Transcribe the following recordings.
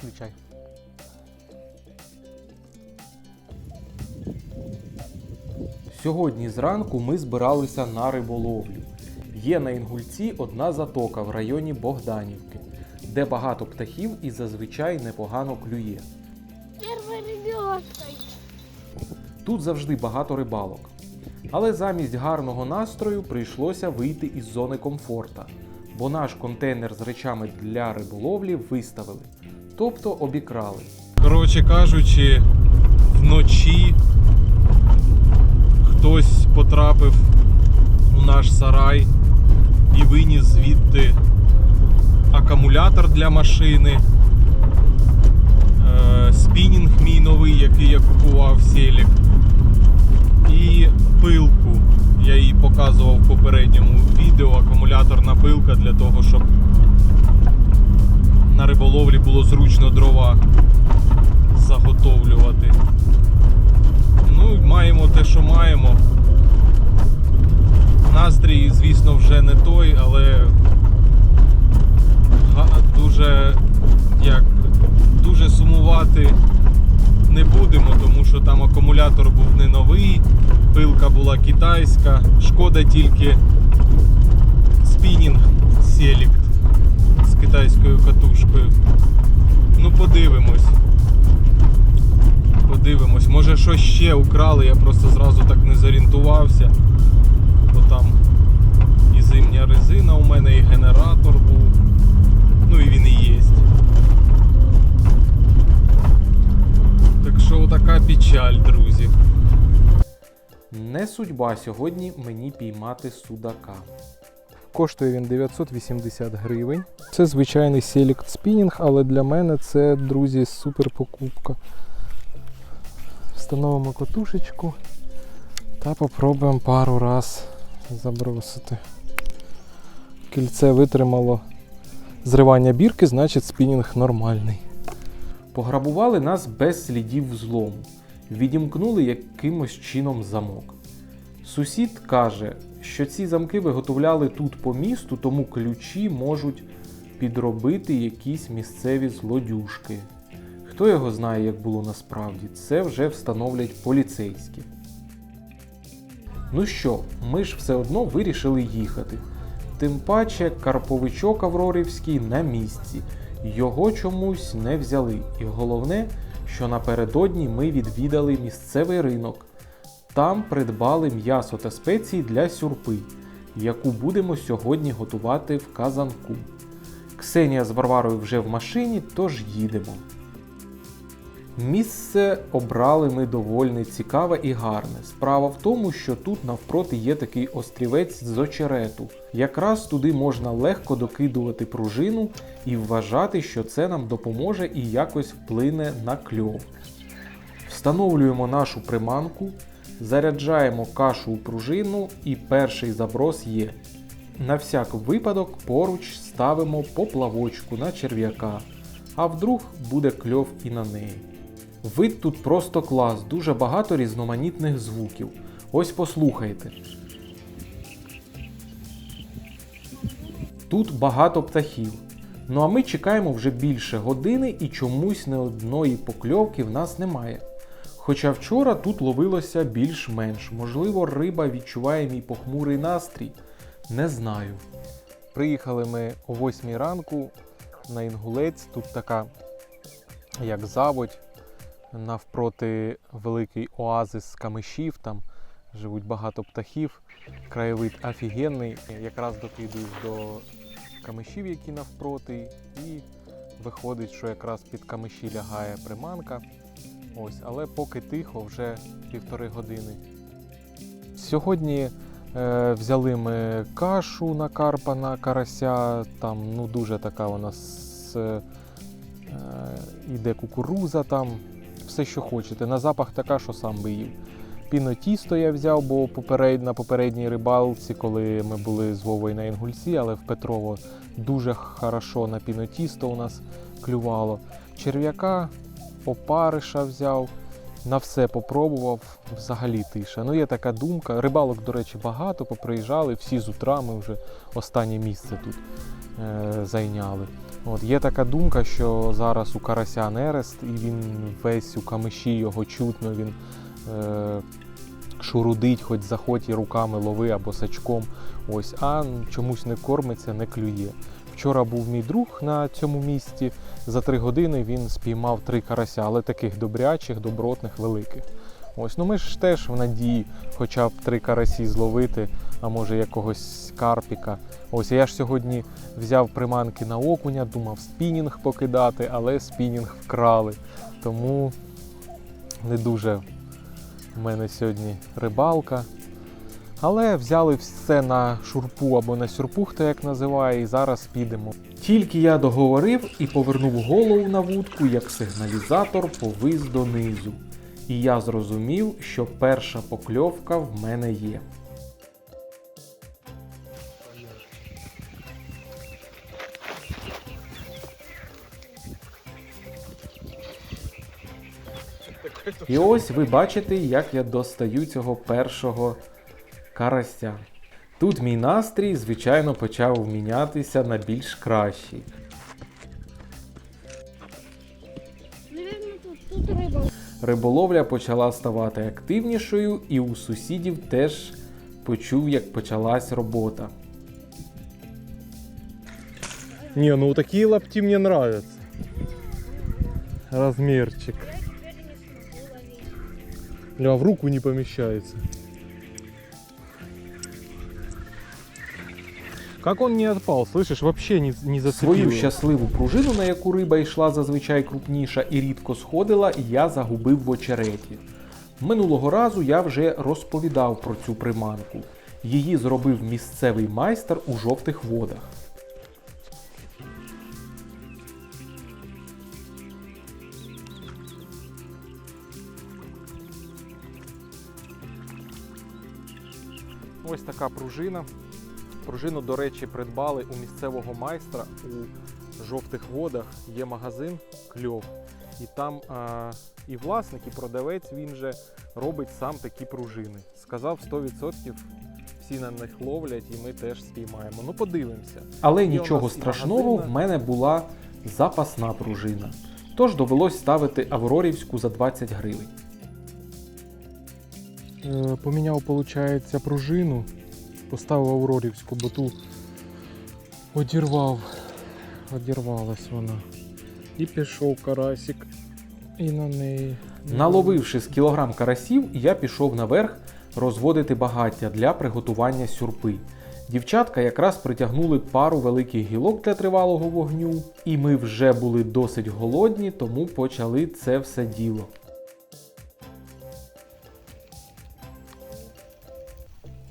Включай. Сьогодні зранку ми збиралися на риболовлю. Є на Інгульці одна затока в районі Богданівки, де багато птахів і зазвичай непогано клює. Тут завжди багато рибалок. Але замість гарного настрою прийшлося вийти із зони комфорта, бо наш контейнер з речами для риболовлі виставили, тобто обікрали. Коротше кажучи, вночі хтось потрапив у наш сарай і виніс звідти акумулятор для машини, е, спінінг мій новий, який я купував Селік, і пилку. Я їй показував в попередньому відео акумуляторна пилка для того, щоб на риболовлі було зручно дрова заготовлювати. Ну, маємо те, що маємо. Настрій, звісно, вже не той, але дуже як дуже сумувати не будемо, тому що там акумулятор був не новий, пилка була китайська. Шкода тільки спінінг з китайською катушкою. Ну, подивимось. Подивимось, може щось ще украли, я просто зразу так не зорієнтувався. Бо там і зимня резина у мене, і генератор був. Ну і він і є. Так що така печаль, друзі. Не судьба сьогодні мені піймати судака. Коштує він 980 гривень. Це звичайний Select Spinning, але для мене це, друзі, супер покупка. Встановимо котушечку та попробуємо пару раз забросити. Кільце витримало зривання бірки, значить спінінг нормальний. Пограбували нас без слідів взлому. Відімкнули якимось чином замок. Сусід каже, що ці замки виготовляли тут по місту, тому ключі можуть підробити якісь місцеві злодюжки. Хто його знає, як було насправді, це вже встановлять поліцейські. Ну що, ми ж все одно вирішили їхати. Тим паче Карповичок Аврорівський на місці. Його чомусь не взяли. І головне, що напередодні ми відвідали місцевий ринок. Там придбали м'ясо та спеції для сюрпи, яку будемо сьогодні готувати в казанку. Ксенія з Варварою вже в машині, тож їдемо. Місце обрали ми доволі цікаве і гарне. Справа в тому, що тут навпроти є такий острівець з очерету. Якраз туди можна легко докидувати пружину і вважати, що це нам допоможе і якось вплине на кльов. Встановлюємо нашу приманку, заряджаємо кашу у пружину і перший заброс є. На всяк випадок поруч ставимо поплавочку на черв'яка, а вдруг буде кльов і на неї. Вид тут просто клас, дуже багато різноманітних звуків. Ось послухайте. Тут багато птахів. Ну а ми чекаємо вже більше години і чомусь не одної покльовки в нас немає. Хоча вчора тут ловилося більш-менш, можливо, риба відчуває мій похмурий настрій. Не знаю. Приїхали ми о 8 ранку на Інгулець. Тут така як заводь, навпроти великий оазис камишів, там живуть багато птахів. Краєвид офігенний. Якраз докидуюсь до камишів, які навпроти, і виходить, що якраз під камиші лягає приманка. Ось, але поки тихо, вже півтори години. Сьогодні е, взяли ми кашу на карпа на карася. Там ну дуже така у нас е, іде кукуруза, там все, що хочете. На запах така, що сам би їв. Пінотісто я взяв, бо поперед, на попередній рибалці, коли ми були з Вовою на Інгульці, але в Петрово дуже хорошо на пінотісто у нас клювало. Черв'яка, опариша взяв, на все попробував, взагалі тиша. Ну, є така думка. Рибалок, до речі, багато, поприїжджали, всі з утра ми вже останнє місце тут е, зайняли. От, є така думка, що зараз у карася нерест, і він весь у камиші його чутно, він е, шурудить, хоч заходь і руками лови або сачком. Ось, а чомусь не кормиться, не клює. Вчора був мій друг на цьому місці. За три години він спіймав три карася, але таких добрячих, добротних, великих. Ось, ну ми ж теж в надії хоча б три карасі зловити, а може якогось карпіка. Ось я ж сьогодні взяв приманки на окуня, думав спінінг покидати, але спінінг вкрали. Тому не дуже в мене сьогодні рибалка. Але взяли все на шурпу або на сюрпу, хто як називає, і зараз підемо. Тільки я договорив і повернув голову на вудку, як сигналізатор повис донизу. І я зрозумів, що перша покльовка в мене є. І ось ви бачите, як я достаю цього першого карася. Тут мій настрій, звичайно, почав мінятися на більш кращий. Риболовля почала ставати активнішою, і у сусідів теж почув, як почалась робота. Не, ну такие лапти мне нравятся. Размерчик. Я в руку не помещается. Как он не отпал, слышишь, вообще не, не зацепил. Свою щасливу пружину, на яку риба йшла зазвичай крупніша і рідко сходила, я загубив в очереті. Минулого разу я вже розповідав про цю приманку. Її зробив місцевий майстер у жовтих водах. Ось така пружина. Пружину, до речі, придбали у місцевого майстра у жовтих водах. Є магазин кльов. І там а, і власник, і продавець він же робить сам такі пружини. Сказав 100% всі на них ловлять, і ми теж спіймаємо. Ну, подивимося. Але у нічого і страшного, в мене була запасна пружина. Тож довелось ставити Аврорівську за 20 гривень. Е, Поміняв, виходить, пружину, поставив Аврорівську, бо ту одірвав, одірвалась вона. І пішов карасик. І на неї. Наловивши з кілограм карасів, я пішов наверх розводити багаття для приготування сюрпи. Дівчатка якраз притягнули пару великих гілок для тривалого вогню, і ми вже були досить голодні, тому почали це все діло.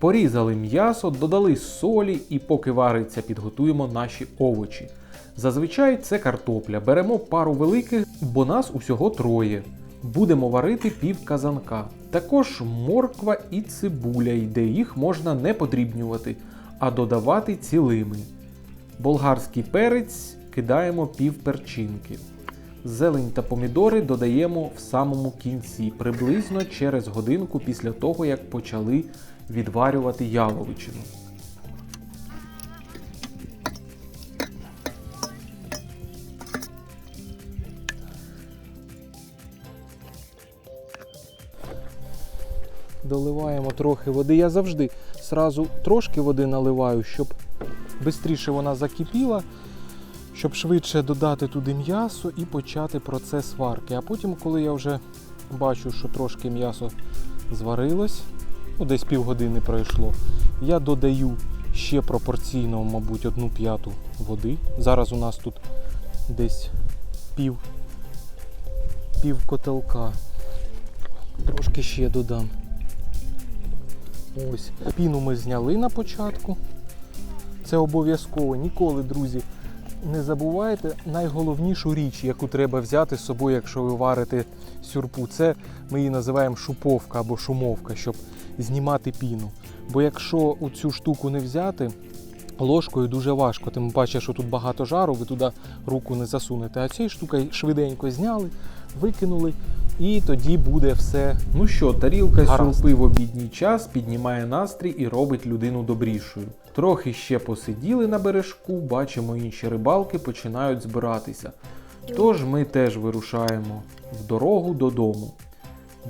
Порізали м'ясо, додали солі і поки вариться, підготуємо наші овочі. Зазвичай це картопля. Беремо пару великих, бо нас усього троє. Будемо варити пів казанка. Також морква і цибуля йде, їх можна не подрібнювати, а додавати цілими. Болгарський перець кидаємо пів перчинки. Зелень та помідори додаємо в самому кінці, приблизно через годинку після того, як почали відварювати яловичину. Доливаємо трохи води. Я завжди сразу трошки води наливаю, щоб швидше вона закипіла, щоб швидше додати туди м'ясо і почати процес варки. А потім, коли я вже бачу, що трошки м'ясо зварилось, ну десь півгодини пройшло, я додаю ще пропорційно, мабуть, одну п'яту води. Зараз у нас тут десь пів, пів котелка. Трошки ще додам. Ось. Піну ми зняли на початку. Це обов'язково. Ніколи, друзі, не забувайте найголовнішу річ, яку треба взяти з собою, якщо ви варите сюрпу. Це ми її називаємо шуповка або шумовка, щоб знімати піну. Бо якщо цю штуку не взяти, ложкою дуже важко. Тим паче, що тут багато жару, ви туди руку не засунете. А цією штукою швиденько зняли, викинули, і тоді буде все. Ну що, тарілка Гаразд. сюрпи в обідній час піднімає настрій і робить людину добрішою. Трохи ще посиділи на бережку, бачимо, інші рибалки починають збиратися. Тож ми теж вирушаємо в дорогу додому.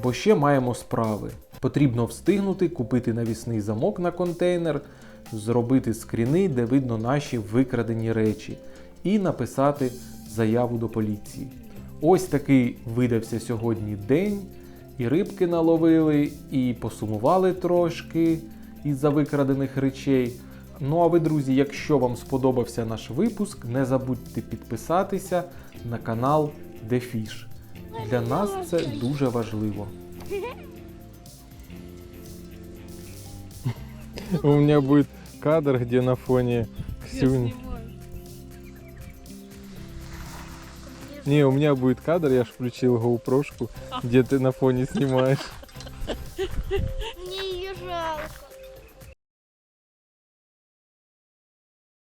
Бо ще маємо справи. Потрібно встигнути купити навісний замок на контейнер, зробити скріни, де видно наші викрадені речі, і написати заяву до поліції. Ось такий видався сьогодні день. І рибки наловили, і посумували трошки із-за викрадених речей. Ну а ви, друзі, якщо вам сподобався наш випуск, не забудьте підписатися на канал Дефіш. Для нас це дуже важливо. У меня будет кадр, где на фоне Ксюни. Не, у меня будет кадр, я ж включил GoPro, где ты на фоне снимаешь.